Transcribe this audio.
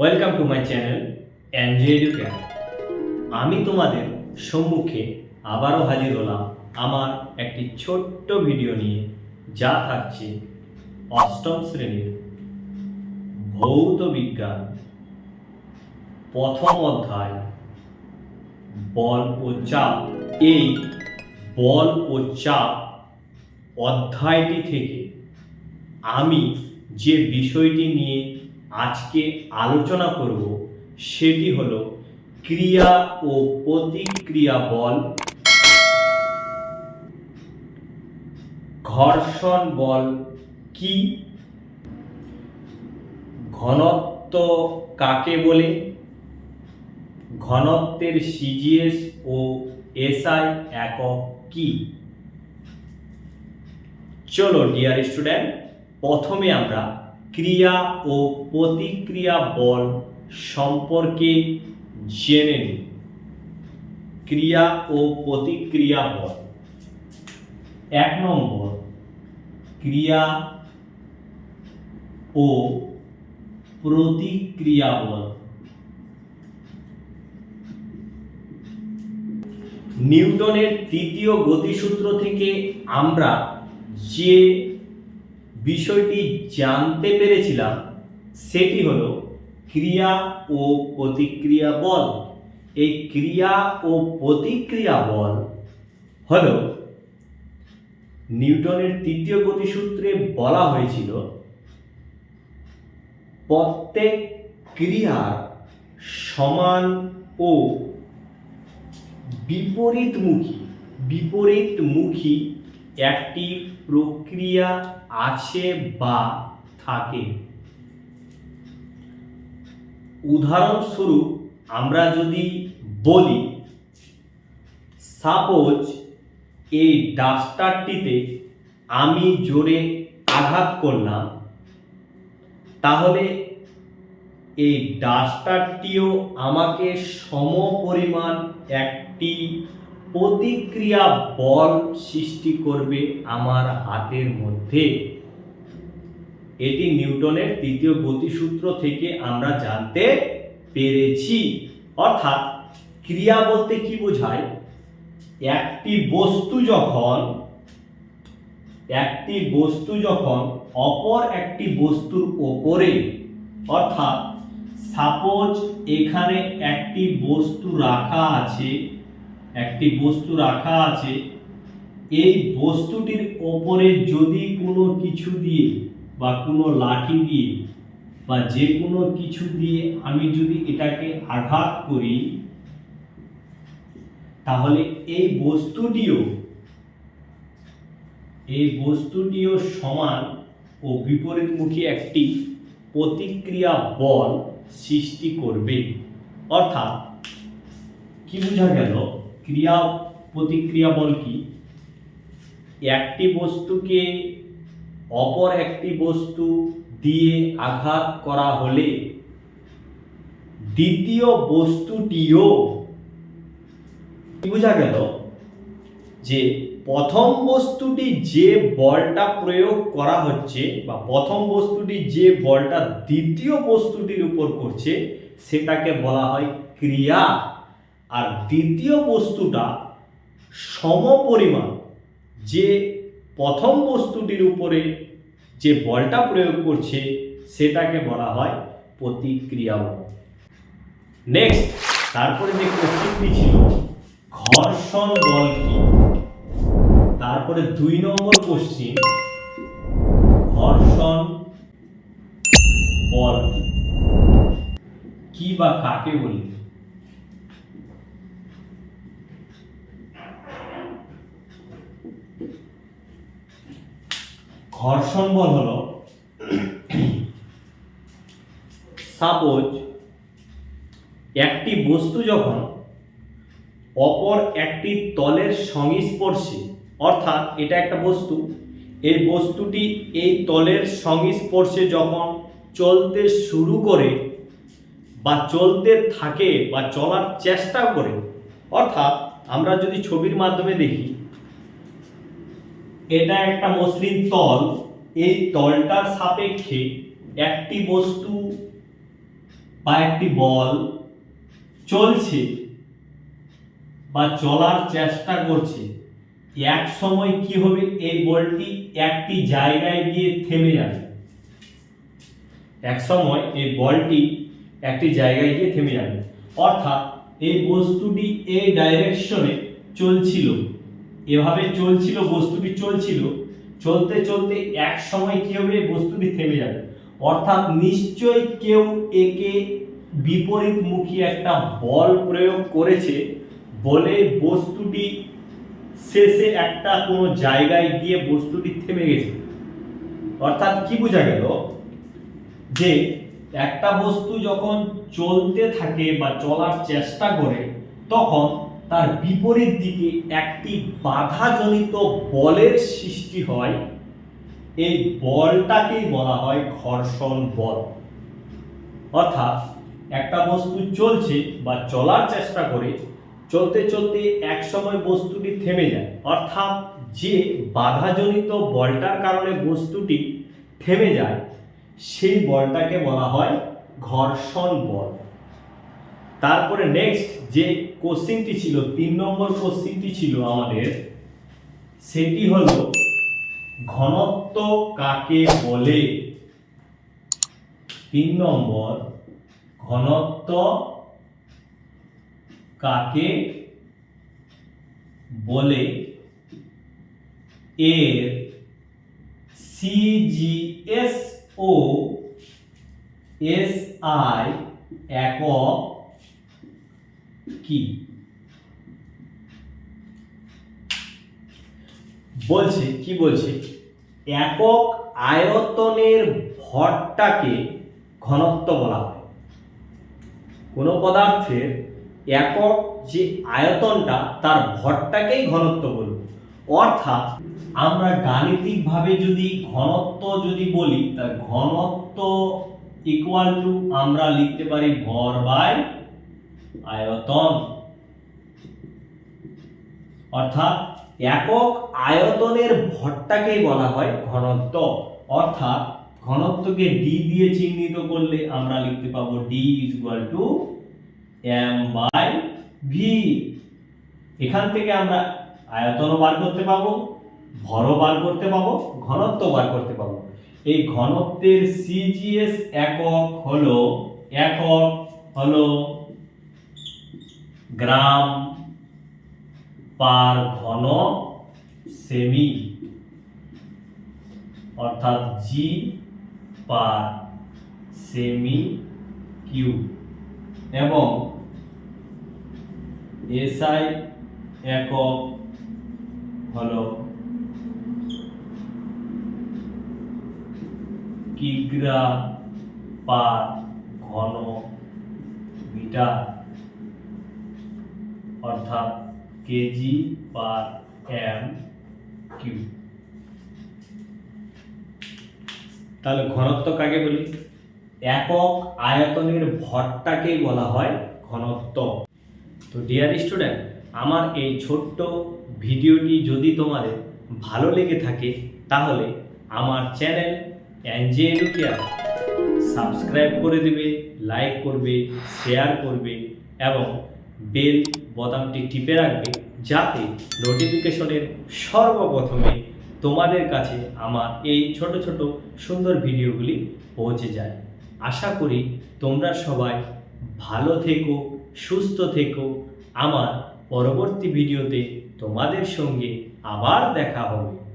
Welcome to my channel এনজেডু ক্যান আমি তোমাদের সম্মুখে আবারও হাজির হলাম আমার একটি ছোট্ট ভিডিও নিয়ে, যা থাকছে অষ্টম শ্রেণির ভৌত বিজ্ঞান, প্রথম অধ্যায়, বল ও চাপ। এই বল ও চাপ অধ্যায়টি থেকে আমি যে বিষয়টি নিয়ে আজকে আলোচনা করব সেটি হলো ক্রিয়া ও প্রতিক্রিয়া বল। ঘর্ষণ বল কি? ঘনত্ব কাকে বলে? ঘনত্বের সিজিএস ও এসআই একক কি? চলো ডিয়ার স্টুডেন্ট প্রথমে আমরা ক্রিয়া ও প্রতিক্রিয়া বল সম্পর্কে জেনে নিই ক্রিয়া ও প্রতিক্রিয়া বল। এক নম্বর, ক্রিয়া ও প্রতিক্রিয়া বল। নিউটনের তৃতীয় গতিসূত্র থেকে আমরা যে বিষয়টি জানতে পেরেছিলাম, সেটি হলো ক্রিয়া ও প্রতিক্রিয়া বল। এই ক্রিয়া ও প্রতিক্রিয়া বল হলো নিউটনের তৃতীয় গতিসূত্রে বলা হয়েছিল, প্রত্যেক ক্রিয়ার সমান ও বিপরীতমুখী বিপরীতমুখী একটি প্রক্রিয়া আছে বা থাকে। উদাহরণস্বরূপ, আমরা যদি বলি সাপোজ এই ডাস্টারটিতে আমি জোরে আঘাত করলাম, তাহলে এই ডাস্টারটিও আমাকে সমপরিমাণ একটি প্রতিক্রিয়া বল সৃষ্টি করবে আমার হাতের মধ্যে। এটি নিউটনের তৃতীয় গতিসূত্র থেকে আমরা জানতে পেরেছি। অর্থাৎ ক্রিয়া বলতে কি বোঝায়? একটি বস্তু যখন, একটি বস্তু যখন অপর একটি বস্তুর ওপরে, অর্থাৎ সাপোজ এখানে একটি বস্তু রাখা আছে একটি বস্তু রাখা আছে, এই বস্তুটির ওপরে যদি কোনো কিছু দিয়ে বা কোনো লাঠি দিয়ে বা যে কোনো কিছু দিয়ে আমি যদি এটাকে আঘাত করি, তাহলে এই বস্তুটিও এই বস্তুটিও সমান ও বিপরীতমুখী একটি প্রতিক্রিয়া বল সৃষ্টি করবে। অর্থাৎ, কি বোঝা গেল? ক্রিয়া প্রতিক্রিয়া বল কি? একটি বস্তুকে অপর একটি বস্তু দিয়ে আঘাত করা হলে দ্বিতীয় বস্তুটিও বোঝা গেল? যে প্রথম বস্তুটি যে বলটা প্রয়োগ করা হচ্ছে বা প্রথম বস্তুটি যে বলটা দ্বিতীয় বস্তুটির উপর করছে, সেটাকে বলা হয় ক্রিয়া। আর দ্বিতীয় বস্তুটা সমপরিমাণ। যে প্রথম বস্তুটির উপরে যে বলটা প্রয়োগ করছে, সেটাকে বলা হয় প্রতিক্রিয়া বল নেক্সট তারপরে যে কোশ্চেনটি ছিল, ঘর্ষণ বল কি? তারপরে দুই নম্বর কোশ্চিন ঘর্ষণ বল কি? কি বা কাকে বলি? ঘর্ষণ বল হলো সাপোজ একটি বস্তু যখন অপর একটি তলের সংস্পর্শে, অর্থাৎ এটা একটা বস্তু, এই বস্তুটি এই তলের সংস্পর্শে যখন চলতে শুরু করে বা চলতে থাকে বা চলার চেষ্টা করে, অর্থাৎ আমরা যদি ছবির মাধ্যমে দেখি এটা একটা মসৃণ তল। এই তলটার সাপেক্ষে একটি বস্তু বা একটি বল চলছে বা চলার চেষ্টা করছে। এক সময় কি হবে? এই বলটি একটি জায়গায় গিয়ে থেমে যাবে। এক সময় এই বলটি একটি জায়গায় গিয়ে থেমে যাবে। অর্থাৎ এই বস্তুটি এই ডাইরেকশনে চলছিল। এভাবে চলছিল, বস্তুটি চলছিল। চলতে চলতে এক সময় কি হবে? বস্তুটি থেমে যাবে। অর্থাৎ নিশ্চয়ই কেউ একে বিপরীতমুখী একটা বল প্রয়োগ করেছে বলে বস্তুটি শেষে একটা কোনো জায়গায় গিয়ে বস্তুটি থেমে গেছে। অর্থাৎ কি বোঝা গেল? যে একটা বস্তু যখন চলতে থাকে বা চলার চেষ্টা করে, তখন তার বিপরীত দিকে একটি বাধাজনিত বলের সৃষ্টি হয়। এই বলটাকেই বলা হয় ঘর্ষণ বল। অর্থাৎ একটা বস্তু চলছে বা চলার চেষ্টা করে, চলতে চলতে এক সময় বস্তুটি থেমে যায়। অর্থাৎ যে বাধাজনিত বলটার কারণে বস্তুটি থেমে যায়, সেই বলটাকে বলা হয় ঘর্ষণ বল। তারপরে নেক্সট যে কোশ্চিনটি ছিল, তিন নম্বর কোশ্চিনটি ছিল আমাদের, সেটি হলো, ঘনত্ব কাকে বলে? তিন নম্বর, ঘনত্ব কাকে বলে? এর সিজিএস ও এস আই একক কি? বলছে কি বলছে? একক আয়তনের ভরটাকে ঘনত্ব বলা হয়। কোনো পদার্থের একক যে আয়তনটা, তার ভরটাকেই ঘনত্ব বলব। অর্থাৎ, আমরা গাণিতিকভাবে যদি ঘনত্ব যদি বলি, তার ঘনত্ব ইকুয়াল টু আমরা লিখতে পারি ভর বাই আয়তন। অর্থাৎ একক আয়তনের ভরটাকেই বলা হয় ঘনত্ব। অর্থাৎ ঘনত্বকে ডি দিয়ে চিহ্নিত করলে আমরা লিখতে পাবো D is equal to M by V এখান থেকে আমরা আয়তনও বার করতে পাবো, ভরও বার করতে পাবো ঘনত্ব বার করতে পাবো। এই ঘনত্বের সিজিএস একক হলো একক হলো গ্রাম পার ঘন সেমি, অর্থাৎ জি পার সেমি কিউ এবং এসআই একক হলো কিগ্রা পার ঘন মিটার। অর্থাৎ কেজি পার এম কিউ তাহলে ঘনত্ব কাকে বলি? একক আয়তনের ভরটাকেই বলা হয় ঘনত্ব। তো ডিয়ার স্টুডেন্ট আমার এই ছোট্ট ভিডিওটি যদি তোমাদের ভালো লেগে থাকে, তাহলে আমার চ্যানেল এনজে এডুকেয়ার সাবস্ক্রাইব করে দেবে লাইক করবে শেয়ার করবে এবং বেল বোতামটি টিপে রাখবে যাতে নোটিফিকেশনের সর্বপ্রথমে তোমাদের কাছে আমার এই ছোট ছোট সুন্দর ভিডিওগুলি পৌঁছে যায়। আশা করি তোমরা সবাই ভালো থেকো, সুস্থ থেকো। আমার পরবর্তী ভিডিওতে তোমাদের সঙ্গে আবার দেখা হবে।